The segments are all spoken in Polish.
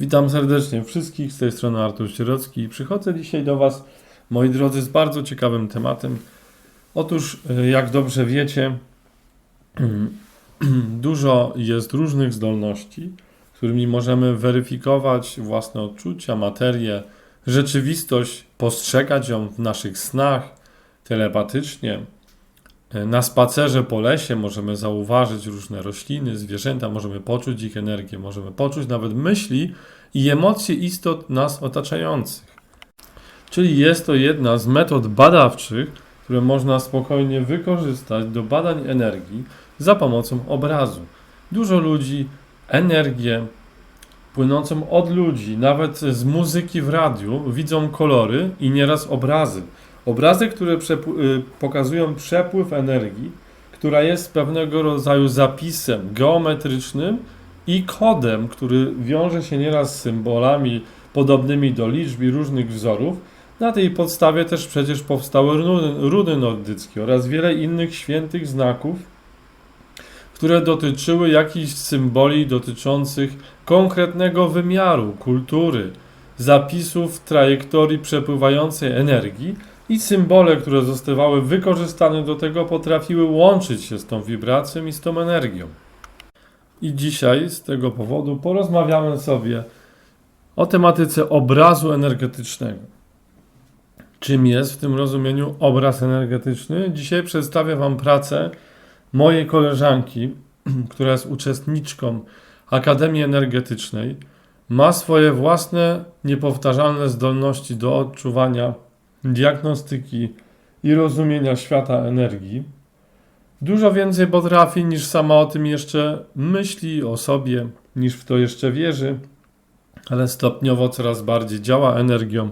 Witam serdecznie wszystkich, z tej strony Artur Sierocki. Przychodzę dzisiaj do Was, moi drodzy, z bardzo ciekawym tematem. Otóż, e, jak dobrze wiecie, dużo jest różnych zdolności, którymi możemy weryfikować własne odczucia, materię, rzeczywistość, postrzegać ją w naszych snach, telepatycznie. E, Na spacerze po lesie możemy zauważyć różne rośliny, zwierzęta, możemy poczuć ich energię, możemy poczuć nawet myśli i emocje istot nas otaczających. Czyli jest to jedna z metod badawczych, które można spokojnie wykorzystać do badań energii za pomocą obrazu. Dużo ludzi energię płynącą od ludzi, nawet z muzyki w radiu, widzą kolory i nieraz obrazy. Obrazy, które y, pokazują przepływ energii, która jest pewnego rodzaju zapisem geometrycznym i kodem, który wiąże się nieraz z symbolami podobnymi do liczb i różnych wzorów. Na tej podstawie też przecież powstały runy, runy nordyckie oraz wiele innych świętych znaków, które dotyczyły jakichś symboli dotyczących konkretnego wymiaru, kultury, zapisów trajektorii przepływającej energii i symbole, które zostawały wykorzystane do tego, potrafiły łączyć się z tą wibracją i z tą energią. I dzisiaj z tego powodu porozmawiamy sobie o tematyce obrazu energetycznego. Czym jest w tym rozumieniu obraz energetyczny? Dzisiaj przedstawię Wam pracę mojej koleżanki, która jest uczestniczką Akademii Energetycznej. Ma swoje własne, niepowtarzalne zdolności do odczuwania, diagnostyki i rozumienia świata energii. Dużo więcej potrafi niż sama o tym jeszcze myśli o sobie, niż w to jeszcze wierzy, ale stopniowo coraz bardziej działa energią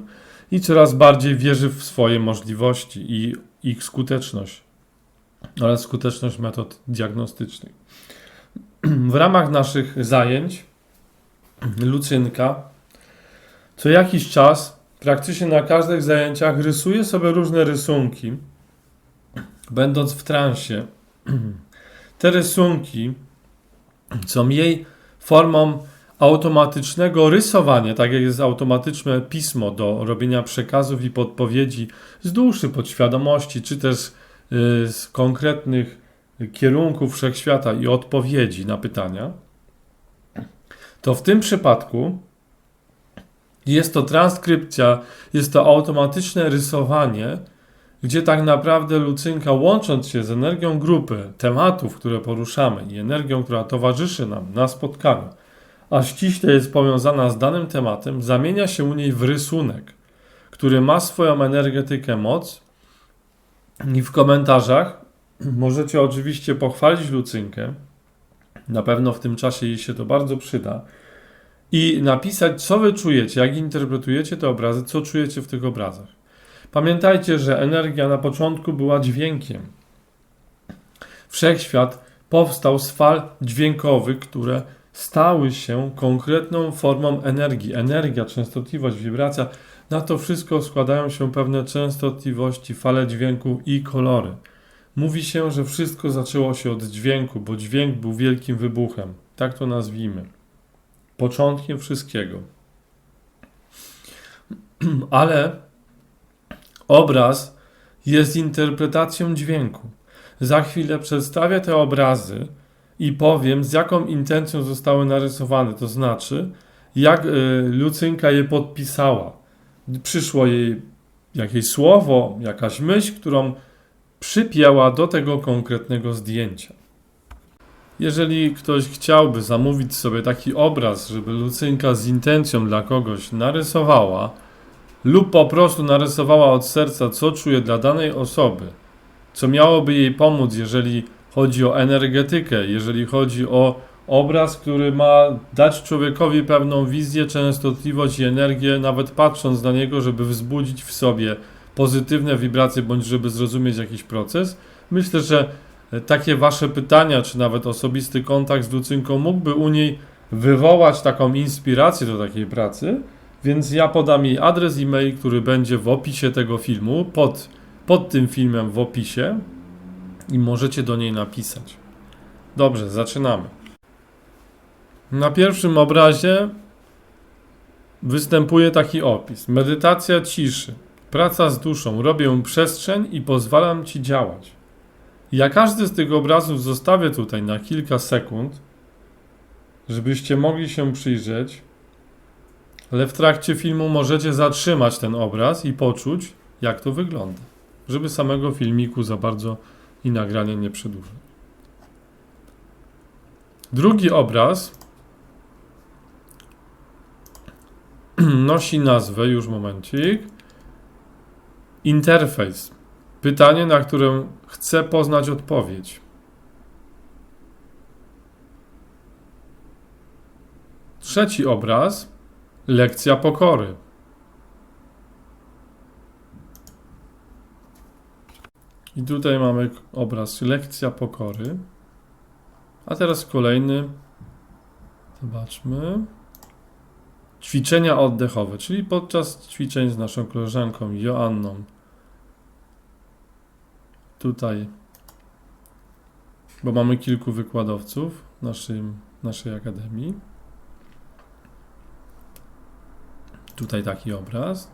i coraz bardziej wierzy w swoje możliwości i ich skuteczność oraz skuteczność metod diagnostycznych. W ramach naszych zajęć Lucynka co jakiś czas, praktycznie na każdych zajęciach, rysuje sobie różne rysunki, będąc w transie. Te rysunki są jej formą automatycznego rysowania, tak jak jest automatyczne pismo do robienia przekazów i podpowiedzi z duszy podświadomości, czy też y, z konkretnych kierunków wszechświata i odpowiedzi na pytania, to w tym przypadku jest to transkrypcja, jest to automatyczne rysowanie, gdzie tak naprawdę Lucynka, łącząc się z energią grupy, tematów, które poruszamy i energią, która towarzyszy nam na spotkaniu, a ściśle jest powiązana z danym tematem, zamienia się u niej w rysunek, który ma swoją energetykę, moc. I w komentarzach możecie oczywiście pochwalić Lucynkę. Na pewno w tym czasie jej się to bardzo przyda. I napisać, co wy czujecie, jak interpretujecie te obrazy, co czujecie w tych obrazach. Pamiętajcie, że energia na początku była dźwiękiem. Wszechświat powstał z fal dźwiękowych, które stały się konkretną formą energii. Energia, częstotliwość, wibracja, na to wszystko składają się pewne częstotliwości, fale dźwięku i kolory. Mówi się, że wszystko zaczęło się od dźwięku, bo dźwięk był wielkim wybuchem. Tak to nazwijmy. Początkiem wszystkiego. Ale obraz jest interpretacją dźwięku. Za chwilę przedstawię te obrazy i powiem, z jaką intencją zostały narysowane, to znaczy, jak y, Lucynka je podpisała. Przyszło jej jakieś słowo, jakaś myśl, którą przypięła do tego konkretnego zdjęcia. Jeżeli ktoś chciałby zamówić sobie taki obraz, żeby Lucynka z intencją dla kogoś narysowała, lub po prostu narysowała od serca, co czuje dla danej osoby, co miałoby jej pomóc, jeżeli chodzi o energetykę, jeżeli chodzi o obraz, który ma dać człowiekowi pewną wizję, częstotliwość i energię, nawet patrząc na niego, żeby wzbudzić w sobie pozytywne wibracje, bądź żeby zrozumieć jakiś proces. Myślę, że takie wasze pytania, czy nawet osobisty kontakt z Lucynką mógłby u niej wywołać taką inspirację do takiej pracy, więc ja podam jej adres e-mail, który będzie w opisie tego filmu, pod, pod tym filmem w opisie i możecie do niej napisać. Dobrze, zaczynamy. Na pierwszym obrazie występuje taki opis. Medytacja ciszy, praca z duszą, robię przestrzeń i pozwalam ci działać. Ja każdy z tych obrazów zostawię tutaj na kilka sekund, żebyście mogli się przyjrzeć, ale w trakcie filmu możecie zatrzymać ten obraz i poczuć, jak to wygląda, żeby samego filmiku za bardzo i nagranie nie przedłużać. Drugi obraz nosi nazwę, już momencik. Interfejs. Pytanie, na które chcę poznać odpowiedź. Trzeci obraz. Lekcja pokory. I tutaj mamy obraz lekcja pokory. A teraz kolejny. Zobaczmy. Ćwiczenia oddechowe, czyli podczas ćwiczeń z naszą koleżanką Joanną. Tutaj, bo mamy kilku wykładowców w naszym, naszej akademii. Tutaj taki obraz.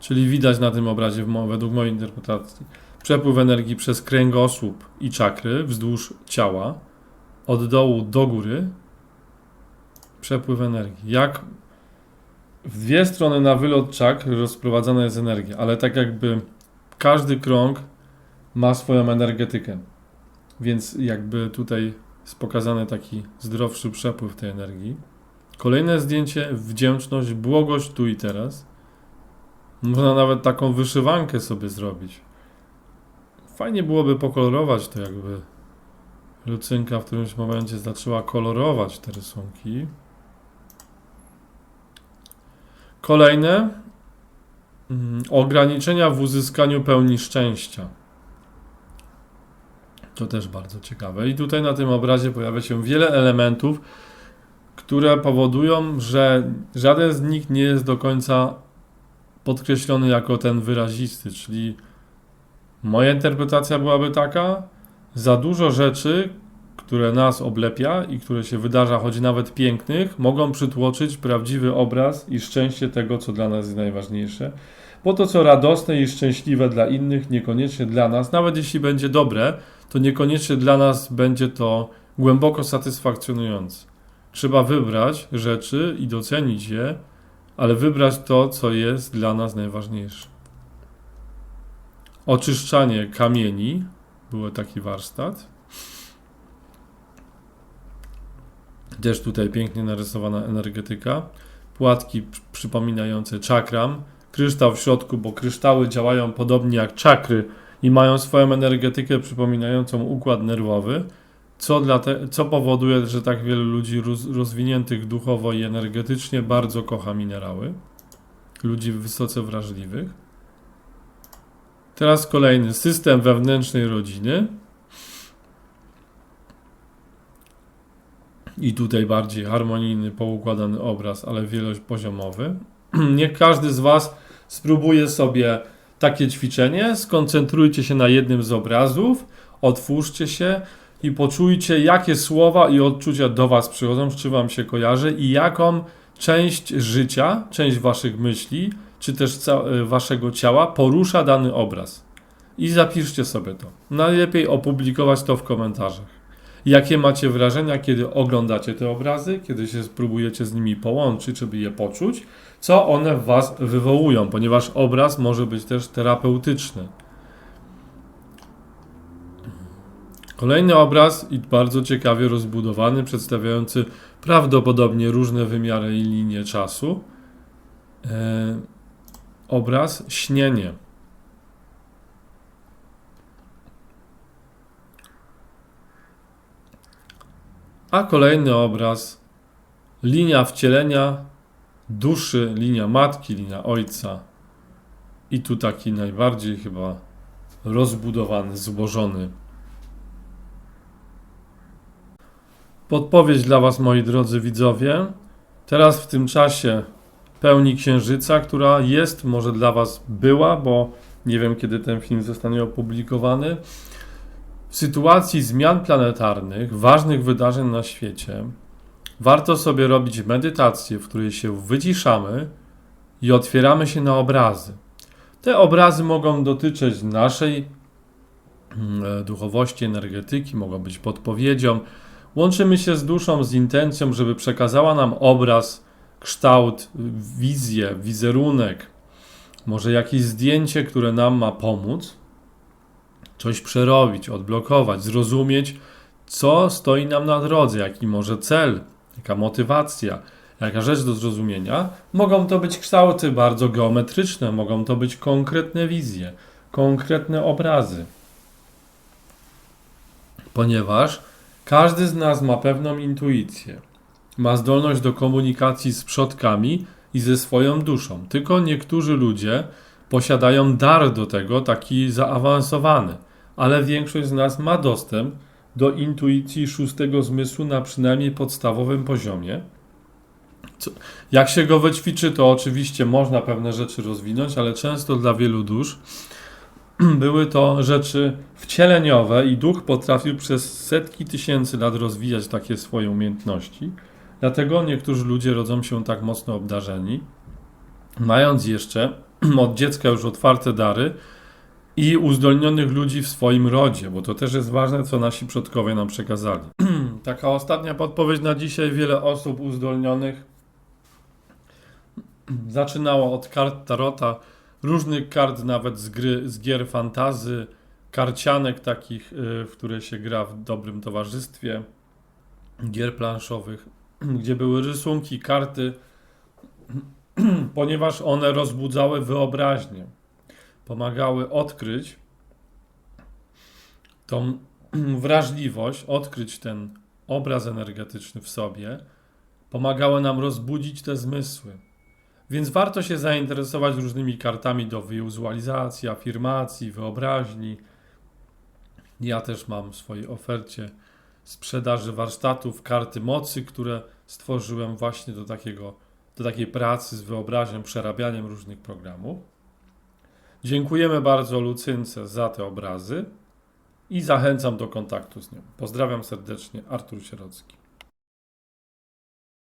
Czyli widać na tym obrazie, według mojej interpretacji, przepływ energii przez kręgosłup i czakry wzdłuż ciała, od dołu do góry. Przepływ energii. Jak w dwie strony na wylot czakr rozprowadzana jest energia, ale tak jakby każdy krąg ma swoją energetykę. Więc jakby tutaj jest pokazany taki zdrowszy przepływ tej energii. Kolejne zdjęcie, wdzięczność, błogość tu i teraz. Można nawet taką wyszywankę sobie zrobić. Fajnie byłoby pokolorować to jakby. Lucynka w którymś momencie zaczęła kolorować te rysunki. Kolejne mm, ograniczenia w uzyskaniu pełni szczęścia. To też bardzo ciekawe. I tutaj na tym obrazie pojawia się wiele elementów, które powodują, że żaden z nich nie jest do końca podkreślony jako ten wyrazisty, czyli moja interpretacja byłaby taka, za dużo rzeczy, które nas oblepia i które się wydarza, choć nawet pięknych, mogą przytłoczyć prawdziwy obraz i szczęście tego, co dla nas jest najważniejsze. Bo to, co radosne i szczęśliwe dla innych, niekoniecznie dla nas, nawet jeśli będzie dobre, to niekoniecznie dla nas będzie to głęboko satysfakcjonujące. Trzeba wybrać rzeczy i docenić je, ale wybrać to, co jest dla nas najważniejsze. Oczyszczanie kamieni, był taki warsztat. Też tutaj pięknie narysowana energetyka. Płatki przypominające czakram. Kryształ w środku, bo kryształy działają podobnie jak czakry i mają swoją energetykę przypominającą układ nerwowy, co, dla te, co powoduje, że tak wielu ludzi roz, rozwiniętych duchowo i energetycznie bardzo kocha minerały. Ludzi wysoce wrażliwych. Teraz kolejny system wewnętrznej rodziny. I tutaj bardziej harmonijny, poukładany obraz, ale wielopoziomowy. Niech każdy z Was spróbuje sobie takie ćwiczenie. Skoncentrujcie się na jednym z obrazów, otwórzcie się i poczujcie, jakie słowa i odczucia do Was przychodzą, czy Wam się kojarzy i jaką część życia, część Waszych myśli, czy też Waszego ciała porusza dany obraz. I zapiszcie sobie to. Najlepiej opublikować to w komentarzach. Jakie macie wrażenia, kiedy oglądacie te obrazy, kiedy się spróbujecie z nimi połączyć, żeby je poczuć, co one w Was wywołują, ponieważ obraz może być też terapeutyczny. Kolejny obraz i bardzo ciekawie rozbudowany, przedstawiający prawdopodobnie różne wymiary i linie czasu. E, obraz śnienie. A kolejny obraz linia wcielenia duszy, linia matki, linia ojca. I tu taki najbardziej chyba rozbudowany, złożony. Podpowiedź dla Was, moi drodzy widzowie. Teraz w tym czasie pełni księżyca, która jest, może dla Was była, bo nie wiem kiedy ten film zostanie opublikowany. W sytuacji zmian planetarnych, ważnych wydarzeń na świecie, warto sobie robić medytację, w której się wyciszamy, i otwieramy się na obrazy. Te obrazy mogą dotyczyć naszej mm, e, duchowości, energetyki, mogą być podpowiedzią. Łączymy się z duszą z intencją, żeby przekazała nam obraz, kształt, wizję, wizerunek, może jakieś zdjęcie, które nam ma pomóc coś przerobić, odblokować, zrozumieć, co stoi nam na drodze, jaki może cel, jaka motywacja, jaka rzecz do zrozumienia. Mogą to być kształty bardzo geometryczne, mogą to być konkretne wizje, konkretne obrazy. Ponieważ każdy z nas ma pewną intuicję, ma zdolność do komunikacji z przodkami i ze swoją duszą. Tylko niektórzy ludzie posiadają dar do tego, taki zaawansowany, ale większość z nas ma dostęp do intuicji szóstego zmysłu na przynajmniej podstawowym poziomie. Jak się go wyćwiczy, to oczywiście można pewne rzeczy rozwinąć, ale często dla wielu dusz były to rzeczy wcieleniowe i duch potrafił przez setki tysięcy lat rozwijać takie swoje umiejętności. Dlatego niektórzy ludzie rodzą się tak mocno obdarzeni, mając jeszcze od dziecka już otwarte dary i uzdolnionych ludzi w swoim rodzie, bo to też jest ważne, co nasi przodkowie nam przekazali. Taka ostatnia podpowiedź na dzisiaj. Wiele osób uzdolnionych zaczynało od kart tarota, różnych kart, nawet z, gry, z gier fantazy, karcianek takich, y, w które się gra w dobrym towarzystwie, gier planszowych, gdzie były rysunki, karty, ponieważ one rozbudzały wyobraźnię, pomagały odkryć tą wrażliwość, odkryć ten obraz energetyczny w sobie, pomagały nam rozbudzić te zmysły. Więc warto się zainteresować różnymi kartami do wizualizacji, afirmacji, wyobraźni. Ja też mam w swojej ofercie sprzedaży warsztatów karty mocy, które stworzyłem właśnie do, takiego, do takiej pracy z wyobraźnią, przerabianiem różnych programów. Dziękujemy bardzo Lucynce za te obrazy i zachęcam do kontaktu z nią. Pozdrawiam serdecznie, Artur Sierocki.